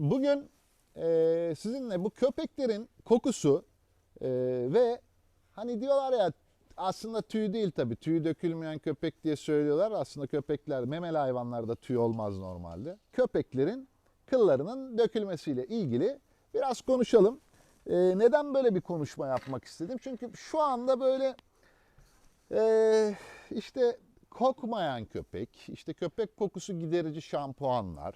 Bugün e, sizinle bu köpeklerin kokusu e, ve hani diyorlar ya aslında tüy değil tabii. Tüy dökülmeyen köpek diye söylüyorlar. Aslında köpekler memeli hayvanlarda tüy olmaz normalde. Köpeklerin kıllarının dökülmesiyle ilgili biraz konuşalım. E, neden böyle bir konuşma yapmak istedim? Çünkü şu anda böyle ee, işte kokmayan köpek, işte köpek kokusu giderici şampuanlar,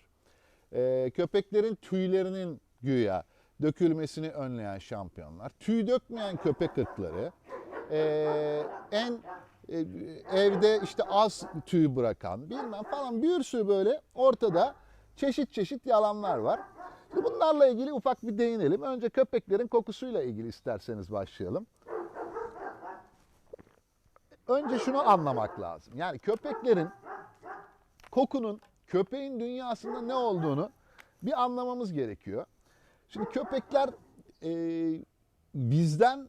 ee, köpeklerin tüylerinin güya dökülmesini önleyen şampiyonlar, tüy dökmeyen köpek ırkları, ee, en e, evde işte az tüy bırakan bilmem falan bir sürü böyle ortada çeşit çeşit yalanlar var. Şimdi bunlarla ilgili ufak bir değinelim. Önce köpeklerin kokusuyla ilgili isterseniz başlayalım önce şunu anlamak lazım. Yani köpeklerin kokunun köpeğin dünyasında ne olduğunu bir anlamamız gerekiyor. Şimdi köpekler e, bizden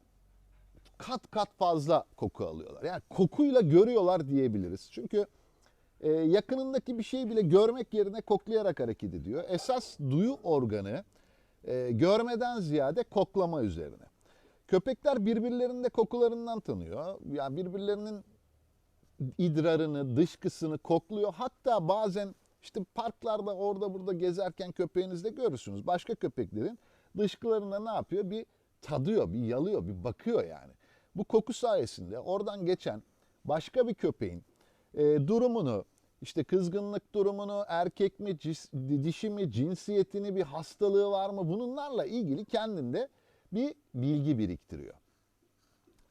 kat kat fazla koku alıyorlar. Yani kokuyla görüyorlar diyebiliriz. Çünkü e, yakınındaki bir şeyi bile görmek yerine koklayarak hareket ediyor. Esas duyu organı e, görmeden ziyade koklama üzerine. Köpekler birbirlerinin de kokularından tanıyor. Yani birbirlerinin idrarını, dışkısını kokluyor. Hatta bazen işte parklarda orada burada gezerken köpeğinizde görürsünüz. Başka köpeklerin dışkılarında ne yapıyor? Bir tadıyor, bir yalıyor, bir bakıyor yani. Bu koku sayesinde oradan geçen başka bir köpeğin e, durumunu, işte kızgınlık durumunu, erkek mi, cis- dişi mi, cinsiyetini, bir hastalığı var mı bunlarla ilgili kendinde bir bilgi biriktiriyor.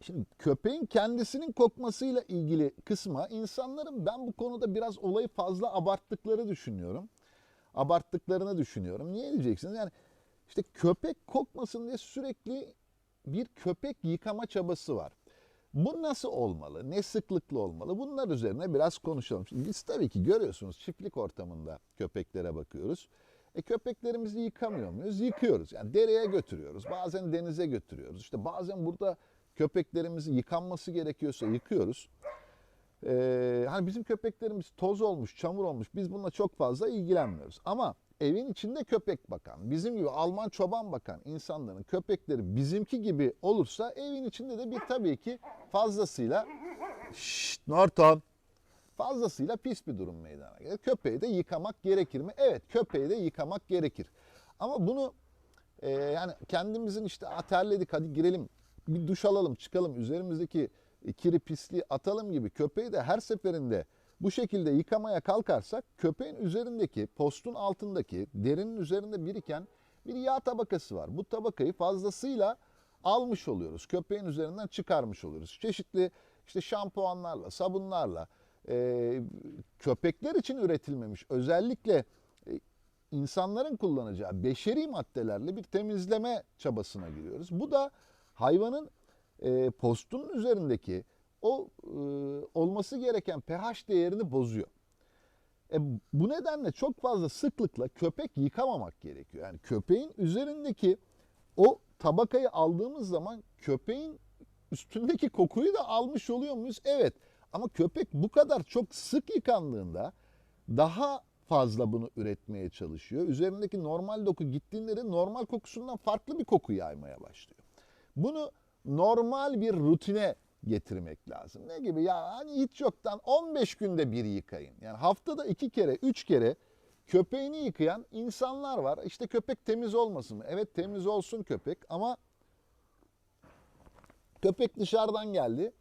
Şimdi köpeğin kendisinin kokmasıyla ilgili kısma insanların ben bu konuda biraz olayı fazla abarttıkları düşünüyorum. Abarttıklarını düşünüyorum. Niye diyeceksiniz? Yani işte köpek kokmasın diye sürekli bir köpek yıkama çabası var. Bu nasıl olmalı? Ne sıklıklı olmalı? Bunlar üzerine biraz konuşalım. Şimdi biz tabii ki görüyorsunuz çiftlik ortamında köpeklere bakıyoruz. E köpeklerimizi yıkamıyor muyuz? Yıkıyoruz. Yani dereye götürüyoruz. Bazen denize götürüyoruz. İşte bazen burada köpeklerimizi yıkanması gerekiyorsa yıkıyoruz. Ee, hani bizim köpeklerimiz toz olmuş, çamur olmuş. Biz bununla çok fazla ilgilenmiyoruz. Ama evin içinde köpek bakan, bizim gibi Alman çoban bakan insanların köpekleri bizimki gibi olursa evin içinde de bir tabii ki fazlasıyla Şşt Norton fazlasıyla pis bir durum meydana gelir. Köpeği de yıkamak gerekir mi? Evet köpeği de yıkamak gerekir. Ama bunu e, yani kendimizin işte "Aa, terledik hadi girelim bir duş alalım çıkalım üzerimizdeki kiri pisliği atalım gibi köpeği de her seferinde bu şekilde yıkamaya kalkarsak köpeğin üzerindeki postun altındaki derinin üzerinde biriken bir yağ tabakası var. Bu tabakayı fazlasıyla almış oluyoruz. Köpeğin üzerinden çıkarmış oluyoruz. Çeşitli işte şampuanlarla, sabunlarla, e, köpekler için üretilmemiş özellikle e, insanların kullanacağı beşeri maddelerle bir temizleme çabasına giriyoruz. Bu da hayvanın e, postunun üzerindeki o e, olması gereken pH değerini bozuyor. E, bu nedenle çok fazla sıklıkla köpek yıkamamak gerekiyor. Yani köpeğin üzerindeki o tabakayı aldığımız zaman köpeğin üstündeki kokuyu da almış oluyor muyuz? Evet. Ama köpek bu kadar çok sık yıkandığında daha fazla bunu üretmeye çalışıyor. Üzerindeki normal doku gittiğinde de normal kokusundan farklı bir koku yaymaya başlıyor. Bunu normal bir rutine getirmek lazım. Ne gibi? Ya hani hiç yoktan 15 günde bir yıkayın. Yani haftada iki kere, üç kere köpeğini yıkayan insanlar var. İşte köpek temiz olmasın mı? Evet temiz olsun köpek ama köpek dışarıdan geldi.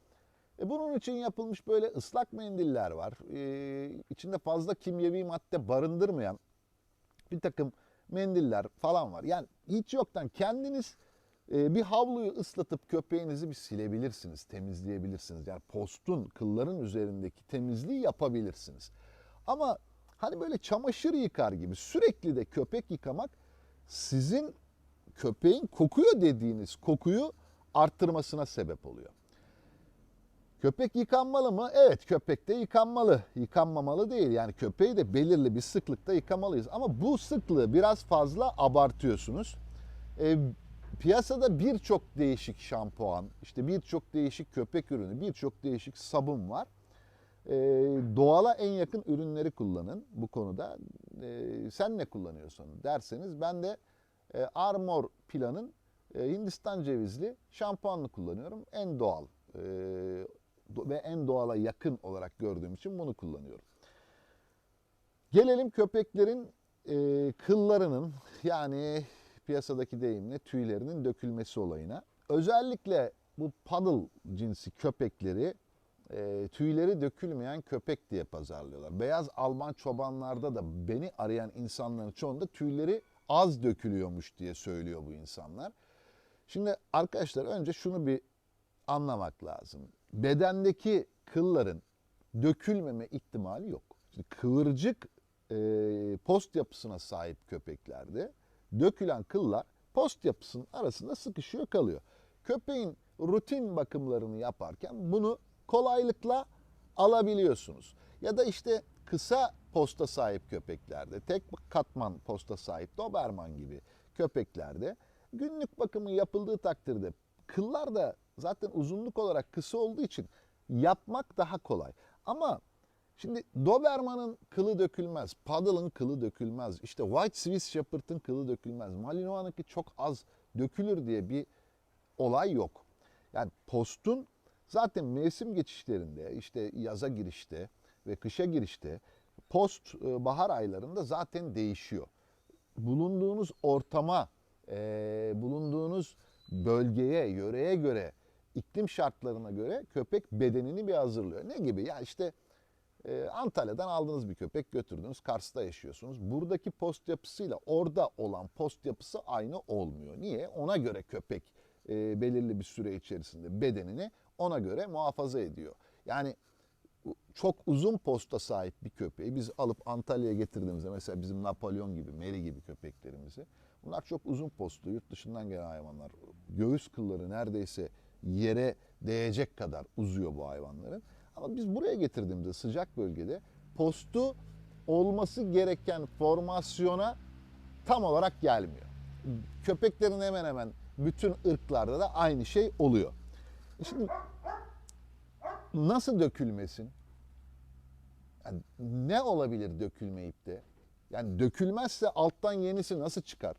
E bunun için yapılmış böyle ıslak mendiller var. E, içinde fazla kimyevi madde barındırmayan bir takım mendiller falan var. Yani hiç yoktan kendiniz bir havluyu ıslatıp köpeğinizi bir silebilirsiniz, temizleyebilirsiniz. Yani postun, kılların üzerindeki temizliği yapabilirsiniz. Ama hani böyle çamaşır yıkar gibi sürekli de köpek yıkamak sizin köpeğin kokuyor dediğiniz kokuyu arttırmasına sebep oluyor. Köpek yıkanmalı mı? Evet köpek de yıkanmalı. Yıkanmamalı değil. Yani köpeği de belirli bir sıklıkta yıkamalıyız. Ama bu sıklığı biraz fazla abartıyorsunuz. E, piyasada birçok değişik şampuan, işte birçok değişik köpek ürünü, birçok değişik sabun var. e, doğala en yakın ürünleri kullanın bu konuda. E, sen ne kullanıyorsun derseniz ben de e, Armor Plan'ın e, Hindistan cevizli şampuanını kullanıyorum. En doğal e, ve en doğala yakın olarak gördüğüm için bunu kullanıyorum. Gelelim köpeklerin e, kıllarının yani piyasadaki deyimle tüylerinin dökülmesi olayına. Özellikle bu paddle cinsi köpekleri e, tüyleri dökülmeyen köpek diye pazarlıyorlar. Beyaz Alman çobanlarda da beni arayan insanların çoğunda tüyleri az dökülüyormuş diye söylüyor bu insanlar. Şimdi arkadaşlar önce şunu bir anlamak lazım. Bedendeki kılların dökülmeme ihtimali yok. Şimdi kıvırcık e, post yapısına sahip köpeklerde dökülen kıllar post yapısının arasında sıkışıyor kalıyor. Köpeğin rutin bakımlarını yaparken bunu kolaylıkla alabiliyorsunuz. Ya da işte kısa posta sahip köpeklerde, tek katman posta sahip Doberman gibi köpeklerde günlük bakımı yapıldığı takdirde kıllar da zaten uzunluk olarak kısa olduğu için yapmak daha kolay. Ama şimdi Doberman'ın kılı dökülmez, Paddle'ın kılı dökülmez, işte White Swiss Shepherd'ın kılı dökülmez, Malinois'ınki çok az dökülür diye bir olay yok. Yani postun zaten mevsim geçişlerinde işte yaza girişte ve kışa girişte post e, bahar aylarında zaten değişiyor. Bulunduğunuz ortama, e, bulunduğunuz bölgeye, yöreye göre, iklim şartlarına göre köpek bedenini bir hazırlıyor. Ne gibi? Ya işte e, Antalya'dan aldığınız bir köpek götürdünüz, Kars'ta yaşıyorsunuz. Buradaki post yapısıyla orada olan post yapısı aynı olmuyor. Niye? Ona göre köpek e, belirli bir süre içerisinde bedenini ona göre muhafaza ediyor. Yani çok uzun posta sahip bir köpeği biz alıp Antalya'ya getirdiğimizde mesela bizim Napolyon gibi, Meri gibi köpeklerimizi bunlar çok uzun postlu yurt dışından gelen hayvanlar. Göğüs kılları neredeyse yere değecek kadar uzuyor bu hayvanların. Ama biz buraya getirdiğimizde sıcak bölgede postu olması gereken formasyona tam olarak gelmiyor. Köpeklerin hemen hemen bütün ırklarda da aynı şey oluyor. E Şimdi nasıl dökülmesin? Yani ne olabilir dökülmeyip de? Yani dökülmezse alttan yenisi nasıl çıkar?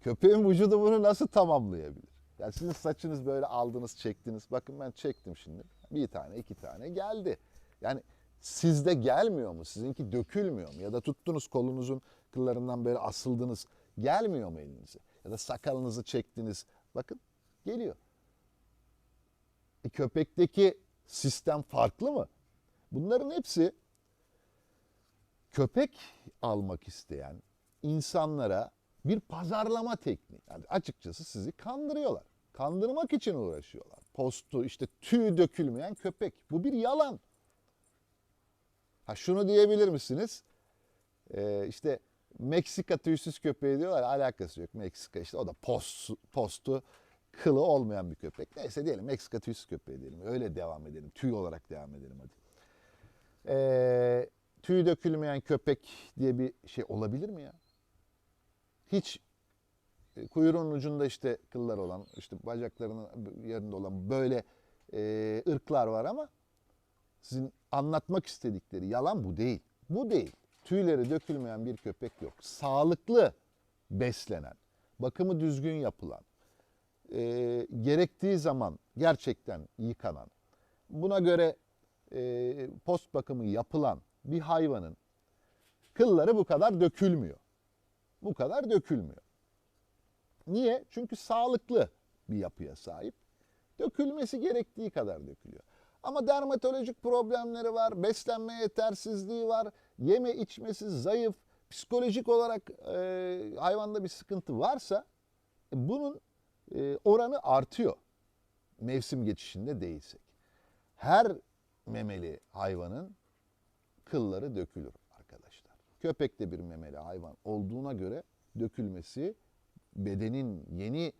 Köpeğin vücudu bunu nasıl tamamlayabilir? Yani sizin saçınız böyle aldınız çektiniz. Bakın ben çektim şimdi. Bir tane iki tane geldi. Yani sizde gelmiyor mu? Sizinki dökülmüyor mu? Ya da tuttunuz kolunuzun kıllarından böyle asıldınız. Gelmiyor mu elinize? Ya da sakalınızı çektiniz. Bakın geliyor. E, köpekteki sistem farklı mı? Bunların hepsi köpek almak isteyen insanlara bir pazarlama tekniği. Yani açıkçası sizi kandırıyorlar. Kandırmak için uğraşıyorlar. Postu işte tüy dökülmeyen köpek. Bu bir yalan. Ha şunu diyebilir misiniz? Ee, işte Meksika tüysüz köpeği diyorlar. Alakası yok. Meksika işte o da post, postu kılı olmayan bir köpek. Neyse diyelim Meksika tüysüz köpeği diyelim. Öyle devam edelim. Tüy olarak devam edelim hadi. Ee, tüy dökülmeyen köpek diye bir şey olabilir mi ya? Hiç kuyruğun ucunda işte kıllar olan, işte bacaklarının yerinde olan böyle e, ırklar var ama sizin anlatmak istedikleri yalan bu değil. Bu değil. Tüyleri dökülmeyen bir köpek yok. Sağlıklı beslenen, bakımı düzgün yapılan, e, gerektiği zaman gerçekten yıkanan, buna göre e, post bakımı yapılan bir hayvanın kılları bu kadar dökülmüyor. Bu kadar dökülmüyor. Niye? Çünkü sağlıklı bir yapıya sahip. Dökülmesi gerektiği kadar dökülüyor. Ama dermatolojik problemleri var, beslenme yetersizliği var, yeme içmesi zayıf, psikolojik olarak e, hayvanda bir sıkıntı varsa e, bunun e, oranı artıyor. Mevsim geçişinde değilsek. Her memeli hayvanın kılları dökülür arkadaşlar. Köpek de bir memeli hayvan olduğuna göre dökülmesi bedenin yeni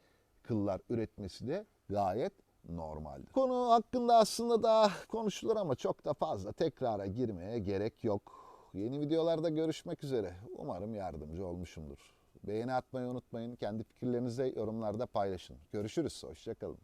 kıllar üretmesi de gayet normaldir. Konu hakkında aslında daha konuşulur ama çok da fazla tekrara girmeye gerek yok. Yeni videolarda görüşmek üzere. Umarım yardımcı olmuşumdur. Beğeni atmayı unutmayın. Kendi fikirlerinizi yorumlarda paylaşın. Görüşürüz. Hoşçakalın.